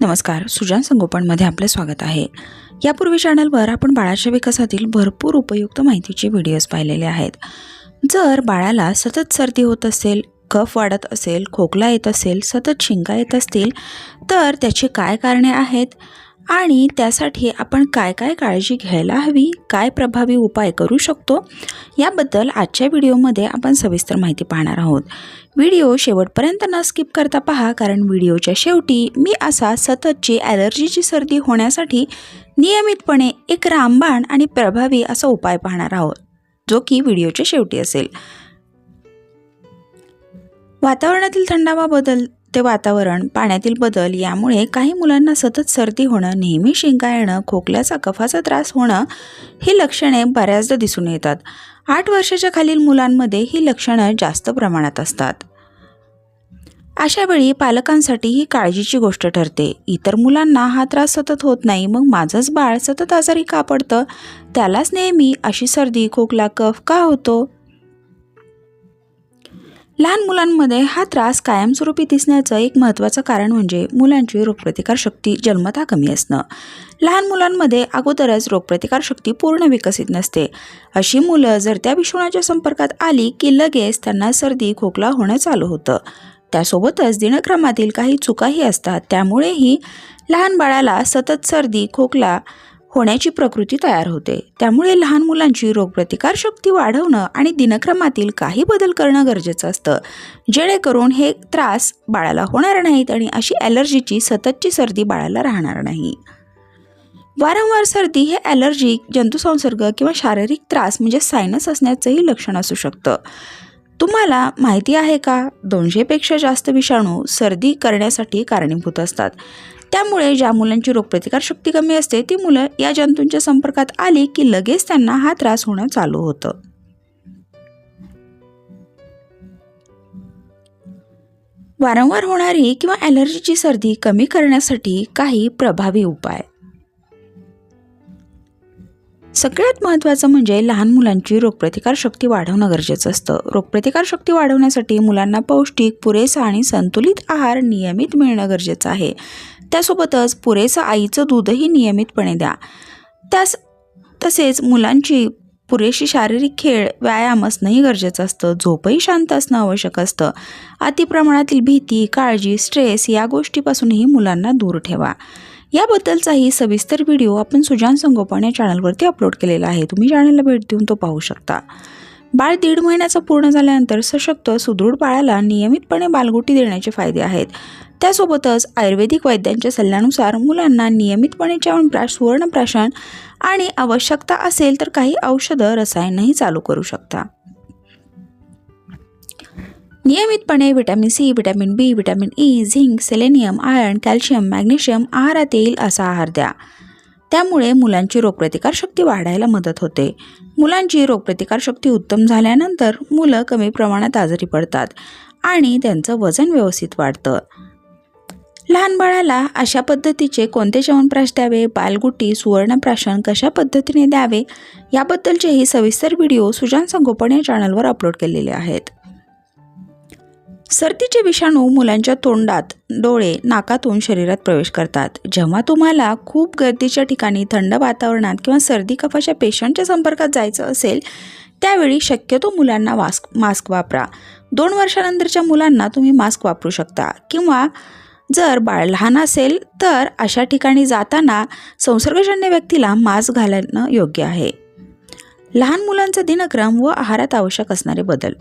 नमस्कार सुजान संगोपनमध्ये आपलं स्वागत आहे. यापूर्वी चॅनलवर आपण बाळाच्या विकासातील भरपूर उपयुक्त माहितीचे व्हिडिओज पाहिलेले आहेत. जर बाळाला सतत सर्दी होत असेल कफ वाढत असेल खोकला येत असेल सतत शिंका येत असतील तर त्याची काय कारणे आहेत? आणि त्यासाठी आपण काय काय काळजी घ्यायला हवी काय प्रभावी उपाय करू शकतो याबद्दल आजच्या व्हिडिओमध्ये आपण सविस्तर माहिती पाहणार आहोत. व्हिडिओ शेवटपर्यंत न स्किप करता पहा कारण व्हिडिओच्या शेवटी मी असा सततची ॲलर्जीची सर्दी होण्यासाठी नियमितपणे एक रामबाण आणि प्रभावी असा उपाय पाहणार आहोत जो की व्हिडिओच्या शेवटी असेल. वातावरणातील थंडावा बदल ते वातावरण पाण्यातील बदल यामुळे काही मुलांना सतत सर्दी होणं नेहमी शिंका येणं खोकल्याचा कफाचा त्रास होणं ही लक्षणे बऱ्याचदा दिसून येतात. आठ वर्षाच्या खालील मुलांमध्ये ही लक्षणं जास्त प्रमाणात असतात. अशा वेळी पालकांसाठी ही काळजीची गोष्ट ठरते. इतर मुलांना हा त्रास सतत होत नाही मग माझंच बाळ सतत आजारी का पडतं? त्यालाच नेहमी अशी सर्दी खोकला कफ का होतो? लहान मुलांमध्ये हा त्रास कायमस्वरूपी दिसण्याचं एक महत्त्वाचं कारण म्हणजे मुलांची रोगप्रतिकारशक्ती जन्मता कमी असणं. लहान मुलांमध्ये अगोदरच रोगप्रतिकारशक्ती पूर्ण विकसित नसते. अशी मुलं जर त्या विषाणूच्या संपर्कात आली की लगेच त्यांना सर्दी खोकला होणं चालू होतं. त्यासोबतच दिनक्रमातील काही चुकाही असतात. त्यामुळेही लहान बाळाला सतत सर्दी खोकला होण्याची प्रकृती तयार होते. त्यामुळे लहान मुलांची रोगप्रतिकारशक्ती वाढवणं आणि दिनक्रमातील काही बदल करणं गरजेचं असतं. जेणेकरून हे त्रास बाळाला होणार नाहीत आणि अशी ॲलर्जीची सततची सर्दी बाळाला राहणार नाही. वारंवार सर्दी हे ॲलर्जी जंतुसंसर्ग किंवा शारीरिक त्रास म्हणजे सायनस असण्याचंही लक्षण असू शकतं. तुम्हाला माहिती आहे का? दोनशेपेक्षा जास्त विषाणू सर्दी करण्यासाठी कारणीभूत असतात. त्यामुळे ज्या मुलांची रोगप्रतिकारशक्ती कमी असते ती मुलं या जंतूंच्या संपर्कात आली की लगेच त्यांना हा त्रास होणं चालू होतं. वारंवार होणारी किंवा ॲलर्जीची सर्दी कमी करण्यासाठी काही प्रभावी उपाय. सगळ्यात महत्त्वाचं म्हणजे लहान मुलांची रोगप्रतिकारशक्ती वाढवणं गरजेचं असतं. रोगप्रतिकारशक्ती वाढवण्यासाठी मुलांना पौष्टिक पुरेसा आणि संतुलित आहार नियमित मिळणं गरजेचं आहे. त्यासोबतच पुरेसं आईचं दूधही नियमितपणे द्या. त्यास तसेच मुलांची पुरेशी शारीरिक खेळ व्यायाम असणंही गरजेचं असतं. झोपही शांत असणं आवश्यक असतं. अतिप्रमाणातील भीती काळजी स्ट्रेस या गोष्टीपासूनही मुलांना दूर ठेवा. याबद्दलचाही सविस्तर व्हिडिओ आपण सुजान संगोपन या चॅनलवरती अपलोड केलेला आहे. तुम्ही चॅनलला भेट देऊन तो पाहू शकता. बाळ दीड महिन्याचं पूर्ण झाल्यानंतर सशक्त सुदृढ बाळाला नियमितपणे बालगुटी देण्याचे फायदे आहेत. त्यासोबतच आयुर्वेदिक वैद्यांच्या सल्ल्यानुसार मुलांना नियमितपणे च्यवनप्राश सुवर्णप्राशन आणि आवश्यकता असेल तर काही औषधं रसायनही चालू करू शकता. नियमितपणे vitamin C vitamin B vitamin E zinc selenium iron calcium magnesium आहारात येईल असा आहार द्या. त्यामुळे मुलांची रोगप्रतिकारशक्ती वाढायला मदत होते. मुलांची रोगप्रतिकारशक्ती उत्तम झाल्यानंतर मुलं कमी प्रमाणात आजारी पडतात आणि त्यांचं वजन व्यवस्थित वाढतं. लहान बाळाला अशा पद्धतीचे कोणते च्यवनप्राश द्यावे? बालगुटी सुवर्णप्राशन कशा पद्धतीने द्यावे? याबद्दलचेही सविस्तर व्हिडिओ सुजान संगोपन या चॅनलवर अपलोड केलेले आहेत. सर्दीचे विषाणू मुलांच्या तोंडात डोळे नाकातून शरीरात प्रवेश करतात. जेव्हा तुम्हाला खूप गर्दीच्या ठिकाणी थंड वातावरणात किंवा सर्दी कफाच्या पेशंटच्या संपर्कात जायचं असेल त्यावेळी शक्यतो मुलांना मास्क मास्क वापरा. दोन वर्षानंतरच्या मुलांना तुम्ही मास्क वापरू शकता. किंवा जर बाळ लहान असेल तर अशा ठिकाणी जाताना संसर्गजन्य व्यक्तीला मास्क घालणं योग्य आहे. लहान मुलांचा दिनक्रम व आहारात आवश्यक असणारे बदल.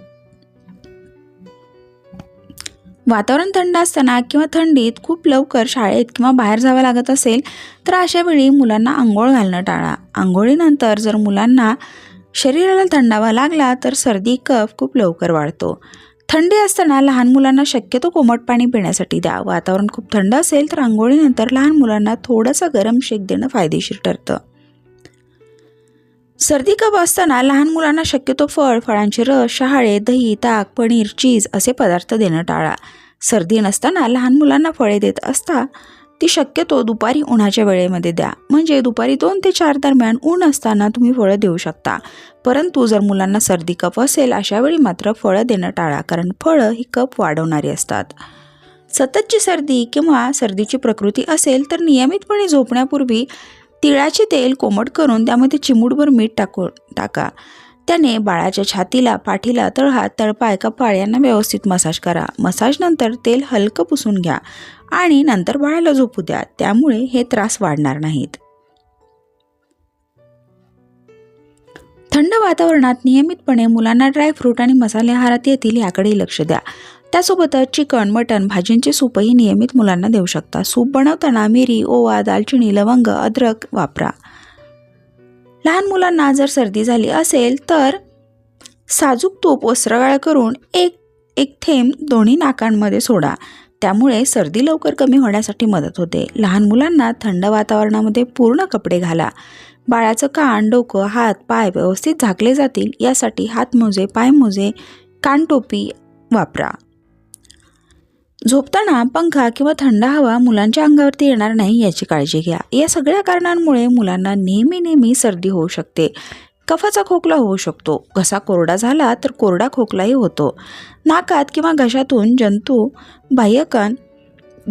वातावरण थंड असताना किंवा थंडीत खूप लवकर शाळेत किंवा बाहेर जावं लागत असेल तर अशा वेळी मुलांना आंघोळ घालणं टाळा. आंघोळीनंतर जर मुलांना शरीराला थंडावा लागला तर सर्दी कफ खूप लवकर वाढतो. थंडी असताना लहान मुलांना शक्यतो कोमट पाणी पिण्यासाठी द्या. वातावरण खूप थंड असेल तर आंघोळीनंतर लहान मुलांना थोडंसं गरम शेक देणं फायदेशीर ठरतं. सर्दी कफ असताना लहान मुलांना शक्यतो फळ फळांचे रस शहाळे दही ताक पनीर चीज असे पदार्थ देणं टाळा. सर्दी नसताना लहान मुलांना फळे देत असता ती शक्यतो दुपारी उन्हाच्या वेळेमध्ये द्या. म्हणजे दुपारी दोन ते चार दरम्यान ऊन असताना तुम्ही फळं देऊ शकता. परंतु जर मुलांना सर्दी कफ असेल अशा वेळी मात्र फळं देणं टाळा कारण फळं ही कफ वाढवणारी असतात. सततची सर्दी किंवा सर्दीची प्रकृती असेल तर नियमितपणे झोपण्यापूर्वी तिळाचे तेल कोमट करून त्यामध्ये चिमूटभर मीठ टाकून टाका. त्याने बाळाच्या छातीला पाठीला तळहात तळपाय कपाळ यांना व्यवस्थित मसाज करा. मसाजनंतर तेल हलकं पुसून घ्या आणि नंतर बाळाला झोपू द्या. त्यामुळे हे त्रास वाढणार नाहीत. थंड वातावरणात नियमितपणे मुलांना ड्रायफ्रूट आणि मसाले आहारात येतील याकडे लक्ष द्या. त्यासोबतच चिकन मटण भाजींचे सूपही नियमित मुलांना देऊ शकता. सूप बनवताना मिरी ओवा दालचिनी लवंग अद्रक वापरा. लहान मुलांना जर सर्दी झाली असेल तर साजूक तूप वस्त्रगाळ करून एक एक थेंब दोन्ही नाकांमध्ये सोडा. त्यामुळे सर्दी लवकर कमी होण्यासाठी मदत होते. लहान मुलांना थंड वातावरणामध्ये पूर्ण कपडे घाला. बाळाचं कान डोकं हात पाय व्यवस्थित झाकले जातील. यासाठी हातमोजे पायमोजे कानटोपी वापरा. झोपताना पंखा किंवा थंड हवा मुलांच्या अंगावरती येणार नाही याची काळजी घ्या. या सगळ्या कारणांमुळे मुलांना नेहमी नेहमी सर्दी होऊ शकते. कफाचा खोकला होऊ शकतो. घसा कोरडा झाला तर कोरडा खोकलाही होतो. नाकात किंवा घशातून जंतू बाह्यकण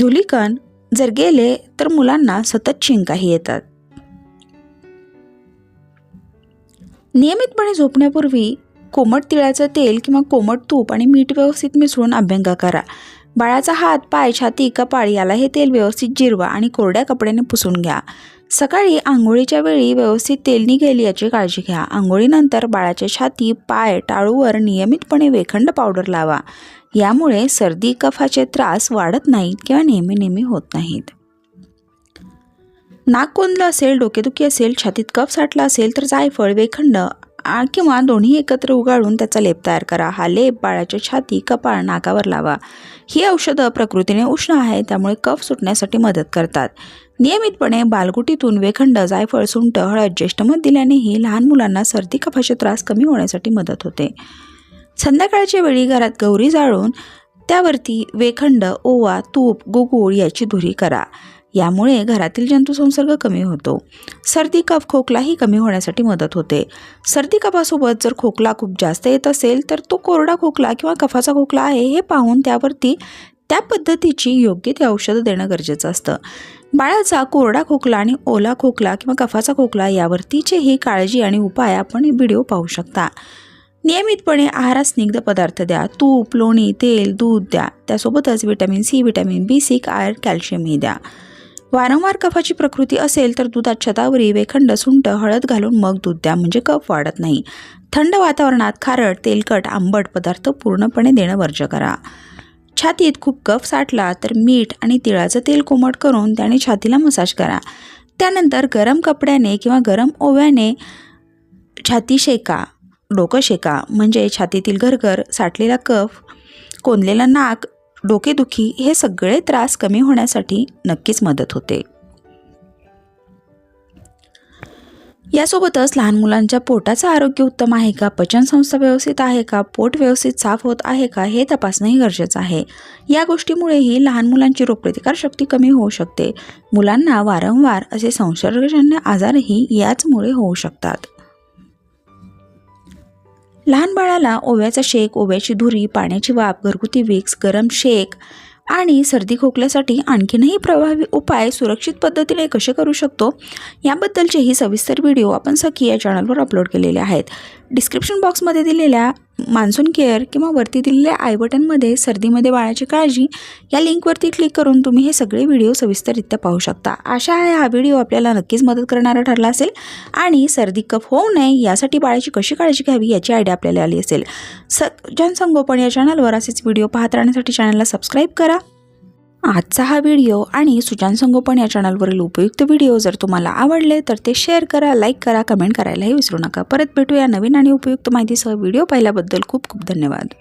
धुलीकण जर गेले तर मुलांना सतत शिंकाही येतात. नियमितपणे झोपण्यापूर्वी कोमट तिळाचं तेल किंवा कोमट तूप आणि मीठ व्यवस्थित मिसळून अभ्यंग करा. बाळाचा हात पाय छाती कपाळ याला हे तेल व्यवस्थित जिरवा आणि कोरड्या कपड्याने पुसून घ्या. सकाळी आंघोळीच्या वेळी व्यवस्थित तेल निघेल याची काळजी घ्या. आंघोळीनंतर बाळाच्या छाती पाय टाळूवर नियमितपणे वेखंड पावडर लावा. यामुळे सर्दी कफाचे त्रास वाढत नाहीत किंवा नेहमी नेहमी होत नाहीत. नाक कोंदलं असेल डोकेदुखी असेल छातीत कफ साठला असेल तर जायफळ वेखंड किंवा दोन्ही एकत्र उगाळून त्याचा लेप तयार करा. हा लेप बाळाच्या छाती कपाळ नाकावर लावा. ही औषधं प्रकृतीने उष्ण आहे त्यामुळे कफ सुटण्यासाठी मदत करतात. नियमितपणे बालगुटीतून वेखंड जायफळ सुंट हळद ज्येष्ठमध दिल्यानेही लहान मुलांना सर्दी कफाचे त्रास कमी होण्यासाठी मदत होते. संध्याकाळच्या वेळी घरात गौरी जाळून त्यावरती वेखंड ओवा तूप गुगुळ याची धुरी करा. यामुळे घरातील जंतुसंसर्ग कमी होतो. सर्दी कफ खोकलाही कमी होण्यासाठी मदत होते. सर्दी कफासोबत जर खोकला खूप जास्त येत असेल तर तो कोरडा खोकला किंवा कफाचा खोकला आहे हे पाहून त्यावरती त्या पद्धतीची योग्य ती औषधं देणं गरजेचं असतं. बाळाचा कोरडा खोकला आणि ओला खोकला किंवा कफाचा खोकला यावरतीचेही काळजी आणि उपाय आपण व्हिडिओ पाहू शकता. नियमितपणे आहारात स्निग्ध पदार्थ द्या. तूप लोणी तेल दूध द्या. त्यासोबतच vitamin C vitamin B zinc iron कॅल्शियमही द्या. वारंवार कफाची प्रकृती असेल तर दुधात छतावरी वेखंड सुंठ हळद घालून मग दूध द्या म्हणजे कफ वाढत नाही. थंड वातावरणात खारट तेलकट आंबट पदार्थ पूर्णपणे देणं वर्ज करा. छातीत खूप कफ साठला तर मीठ आणि तिळाचं तेल कोमट करून त्याने छातीला मसाज करा. त्यानंतर गरम कपड्याने किंवा गरम ओव्याने छाती शेका डोकं शेका म्हणजे छातीतील घरघर साठलेला कफ कोंदलेलं नाक डोकेदुखी हे सगळे त्रास कमी होण्यासाठी नक्कीच मदत होते. यासोबतच लहान मुलांच्या पोटाचं आरोग्य उत्तम आहे का? पचनसंस्था व्यवस्थित आहे का? पोट व्यवस्थित साफ होत आहे का? हे तपासणंही गरजेचं आहे. या गोष्टीमुळेही लहान मुलांची रोगप्रतिकारशक्ती कमी होऊ शकते. मुलांना वारंवार असे संसर्गजन्य आजारही याचमुळे होऊ शकतात. लहान बाळाला ओव्याचा शेक ओव्याची धुरी पाण्याची वाफ घरगुती विक्स गरम शेक आणि सर्दी खोकल्यासाठी आणखीनही प्रभावी उपाय सुरक्षित पद्धतीने कसे करू शकतो याबद्दलचेही सविस्तर व्हिडिओ आपण सखी या चॅनलवर अपलोड केलेले आहेत. डिस्क्रिप्शन बॉक्समध्ये दिलेल्या मान्सून केअर किंवा वरती दिलेल्या आय बटनमध्ये सर्दीमध्ये बाळाची काळजी या लिंकवरती क्लिक करून तुम्ही हे सगळे व्हिडिओ सविस्तररित्या पाहू शकता. आशा आहे हा व्हिडिओ आपल्याला नक्कीच मदत करणारा ठरला असेल आणि सर्दी कफ होऊ नये यासाठी बाळाची कशी काळजी घ्यावी याची आयडिया आपल्याला आली असेल. स जनसंगोपन या चॅनलवर असेच व्हिडिओ पाहत राहण्यासाठी चॅनलला सबस्क्राईब करा. आजचा हा व्हिडिओ आणि सुजान संगोपन या चॅनलवरील उपयुक्त व्हिडिओ जर तुम्हाला आवडले तर ते शेअर करा लाईक करा कमेंट करायलाही विसरू नका. परत भेटूया नवीन आणि उपयुक्त माहितीसह व्हिडिओ पाहिल्याबद्दल खूप खूप धन्यवाद.